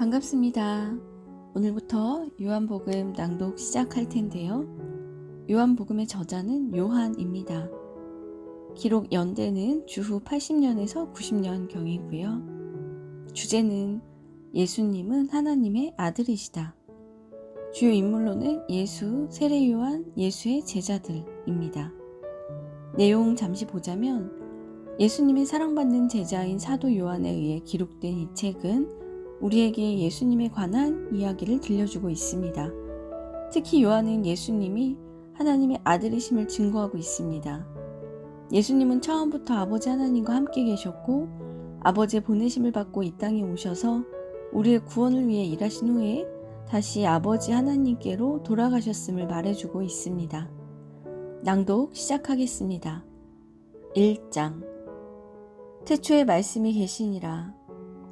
반갑습니다. 오늘부터 요한복음 낭독 시작할 텐데요. 요한복음의 저자는 요한입니다. 기록 연대는 주후 80년에서 90년 경이고요. 주제는 예수님은 하나님의 아들이시다. 주요 인물로는 예수, 세례 요한, 예수의 제자들입니다. 내용 잠시 보자면 예수님의 사랑받는 제자인 사도 요한에 의해 기록된 이 책은 우리에게 예수님에 관한 이야기를 들려주고 있습니다. 특히 요한은 예수님이 하나님의 아들이심을 증거하고 있습니다. 예수님은 처음부터 아버지 하나님과 함께 계셨고 아버지의 보내심을 받고 이 땅에 오셔서 우리의 구원을 위해 일하신 후에 다시 아버지 하나님께로 돌아가셨음을 말해주고 있습니다. 낭독 시작하겠습니다. 1장 태초에 말씀이 계시니라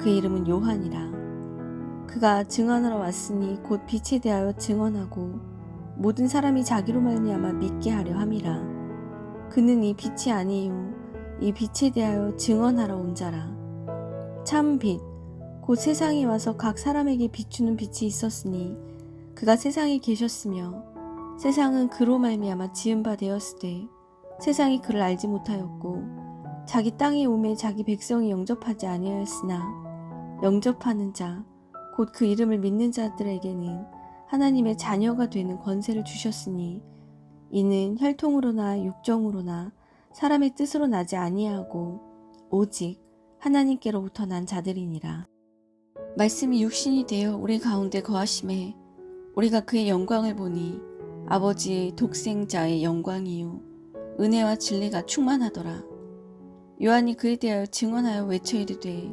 그 이름은 요한이라. 그가 증언하러 왔으니 곧 빛에 대하여 증언하고 모든 사람이 자기로 말미암아 믿게 하려 함이라. 그는 이 빛이 아니요 이 빛에 대하여 증언하러 온 자라. 참 빛, 곧 세상에 와서 각 사람에게 비추는 빛이 있었으니 그가 세상에 계셨으며 세상은 그로 말미암아 지은 바 되었으되 세상이 그를 알지 못하였고 자기 땅에 오매 자기 백성이 영접하지 아니하였으나 영접하는 자, 곧 그 이름을 믿는 자들에게는 하나님의 자녀가 되는 권세를 주셨으니 이는 혈통으로나 육정으로나 사람의 뜻으로 나지 아니하고 오직 하나님께로부터 난 자들이니라. 말씀이 육신이 되어 우리 가운데 거하심에 우리가 그의 영광을 보니 아버지의 독생자의 영광이요 은혜와 진리가 충만하더라. 요한이 그에 대하여 증언하여 외쳐 이르되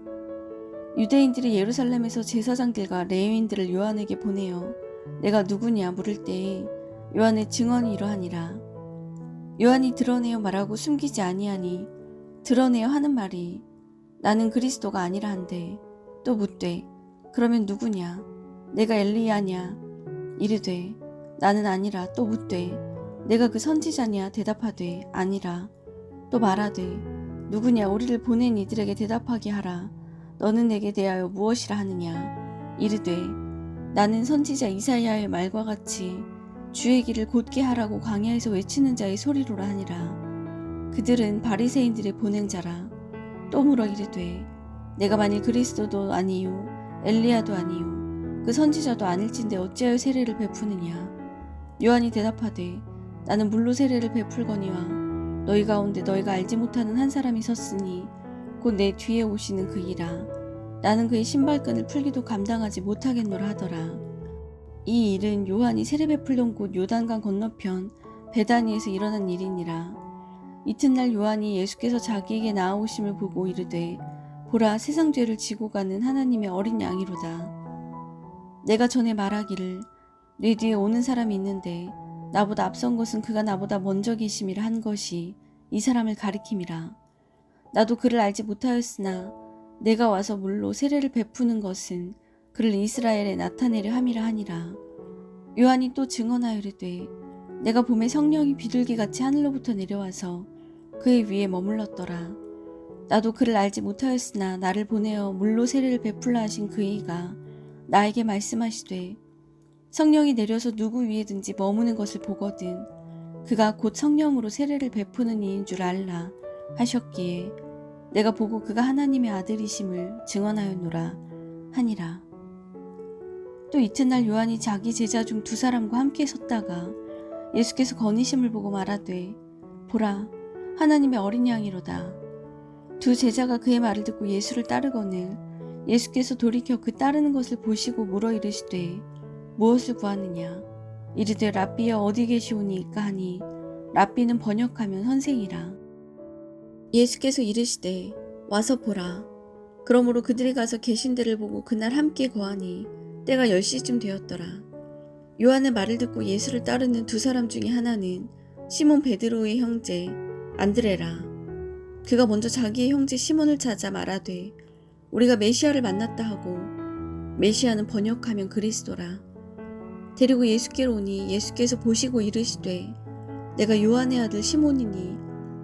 유대인들이 예루살렘에서 제사장들과 레위인들을 요한에게 보내어 내가 누구냐 물을 때에 요한의 증언이 이러하니라. 요한이 드러내어 말하고 숨기지 아니하니 드러내어 하는 말이 나는 그리스도가 아니라 한데 또 묻되 그러면 누구냐? 내가 엘리야냐? 이르되 나는 아니라 또 묻되 내가 그 선지자냐? 대답하되 아니라 또 말하되 누구냐? 우리를 보낸 이들에게 대답하게 하라 너는 내게 대하여 무엇이라 하느냐? 이르되 나는 선지자 이사야의 말과 같이 주의 길을 곧게 하라고 광야에서 외치는 자의 소리로라 하니라. 그들은 바리새인들의 보냄자라. 또 물어 이르되 내가 만일 그리스도도 아니요 엘리야도 아니요 그 선지자도 아닐진데 어찌하여 세례를 베푸느냐? 요한이 대답하되 나는 물로 세례를 베풀거니와 너희 가운데 너희가 알지 못하는 한 사람이 섰으니 곧 내 뒤에 오시는 그이라 나는 그의 신발끈을 풀기도 감당하지 못하겠노라 하더라. 이 일은 요한이 세례 베풀던 곳 요단강 건너편 베다니에서 일어난 일이니라. 이튿날 요한이 예수께서 자기에게 나아오심을 보고 이르되 보라 세상 죄를 지고 가는 하나님의 어린 양이로다. 내가 전에 말하기를 내 뒤에 오는 사람이 있는데 나보다 앞선 것은 그가 나보다 먼저 계심이라 한 것이 이 사람을 가리킴이라 나도 그를 알지 못하였으나 내가 와서 물로 세례를 베푸는 것은 그를 이스라엘에 나타내려 함이라 하니라. 요한이 또 증언하여 이르되 내가 봄에 성령이 비둘기같이 하늘로부터 내려와서 그의 위에 머물렀더라. 나도 그를 알지 못하였으나 나를 보내어 물로 세례를 베풀라 하신 그이가 나에게 말씀하시되 성령이 내려서 누구 위에든지 머무는 것을 보거든 그가 곧 성령으로 세례를 베푸는 이인 줄 알라 하셨기에 내가 보고 그가 하나님의 아들이심을 증언하였노라 하니라. 또 이튿날 요한이 자기 제자 중 두 사람과 함께 섰다가 예수께서 거니심을 보고 말하되 보라 하나님의 어린 양이로다. 두 제자가 그의 말을 듣고 예수를 따르거늘 예수께서 돌이켜 그 따르는 것을 보시고 물어 이르시되 무엇을 구하느냐 이르되 랍비여 어디 계시오니이까 하니 랍비는 번역하면 선생이라 예수께서 이르시되 와서 보라. 그러므로 그들이 가서 계신 데를 보고 그날 함께 거하니 때가 10시쯤 되었더라. 요한의 말을 듣고 예수를 따르는 두 사람 중에 하나는 시몬 베드로의 형제 안드레라. 그가 먼저 자기의 형제 시몬을 찾아 말하되 우리가 메시아를 만났다 하고 메시아는 번역하면 그리스도라. 데리고 예수께로 오니 예수께서 보시고 이르시되 내가 요한의 아들 시몬이니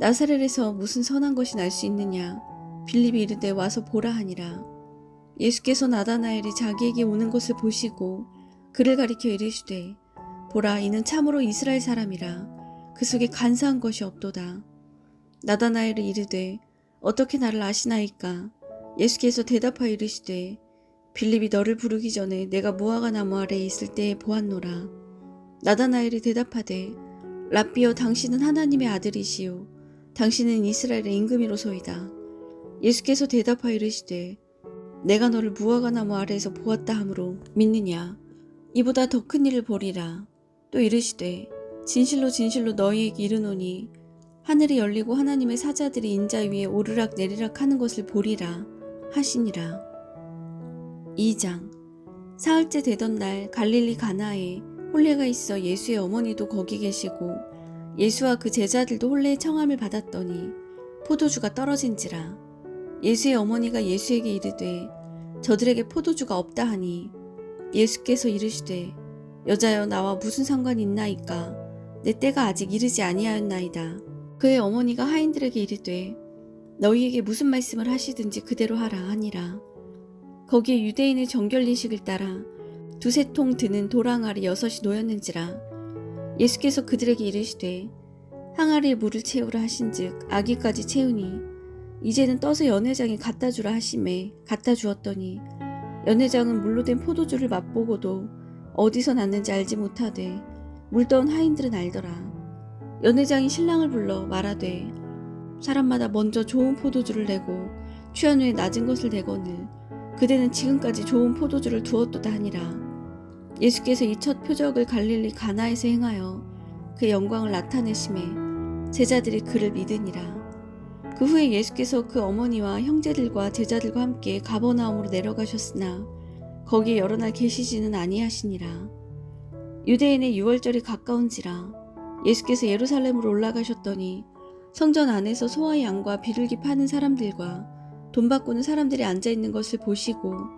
나사렛에서 무슨 선한 것이 날 수 있느냐? 빌립이 이르되 와서 보라 하니라. 예수께서 나다나엘이 자기에게 오는 것을 보시고 그를 가리켜 이르시되 보라 이는 참으로 이스라엘 사람이라. 그 속에 간사한 것이 없도다. 나다나엘이 이르되 어떻게 나를 아시나이까? 예수께서 대답하여 이르시되 빌립이 너를 부르기 전에 내가 무화과 나무 아래에 있을 때에 보았노라. 나다나엘이 대답하되 랍비여 당신은 하나님의 아들이시요 당신은 이스라엘의 임금이로소이다. 예수께서 대답하여 이르시되 내가 너를 무화과 나무 아래에서 보았다 하므로 믿느냐? 이보다 더 큰 일을 보리라. 또 이르시되 진실로 진실로 너희에게 이르노니 하늘이 열리고 하나님의 사자들이 인자 위에 오르락 내리락 하는 것을 보리라 하시니라. 2장. 사흘째 되던 날 갈릴리 가나에 혼례가 있어 예수의 어머니도 거기 계시고 예수와 그 제자들도 혼례의 청함을 받았더니 포도주가 떨어진지라. 예수의 어머니가 예수에게 이르되 저들에게 포도주가 없다 하니 예수께서 이르시되 여자여 나와 무슨 상관이 있나이까? 내 때가 아직 이르지 아니하였나이다. 그의 어머니가 하인들에게 이르되 너희에게 무슨 말씀을 하시든지 그대로 하라 하니라. 거기에 유대인의 정결리식을 따라 두세 통 드는 도랑아리 여섯이 놓였는지라 예수께서 그들에게 이르시되 항아리에 물을 채우라 하신즉 아기까지 채우니 이제는 떠서 연회장에 갖다 주라 하심에 갖다 주었더니 연회장은 물로 된 포도주를 맛보고도 어디서 났는지 알지 못하되 물떠온 하인들은 알더라. 연회장이 신랑을 불러 말하되 사람마다 먼저 좋은 포도주를 내고 취한 후에 낮은 것을 내거늘 그대는 지금까지 좋은 포도주를 두었도다 하니라 예수께서 이 첫 표적을 갈릴리 가나에서 행하여 그의 영광을 나타내심에 제자들이 그를 믿으니라. 그 후에 예수께서 그 어머니와 형제들과 제자들과 함께 가버나움으로 내려가셨으나 거기에 여러 날 계시지는 아니하시니라. 유대인의 유월절이 가까운지라 예수께서 예루살렘으로 올라가셨더니 성전 안에서 소와 양과 비둘기 파는 사람들과 돈 바꾸는 사람들이 앉아 있는 것을 보시고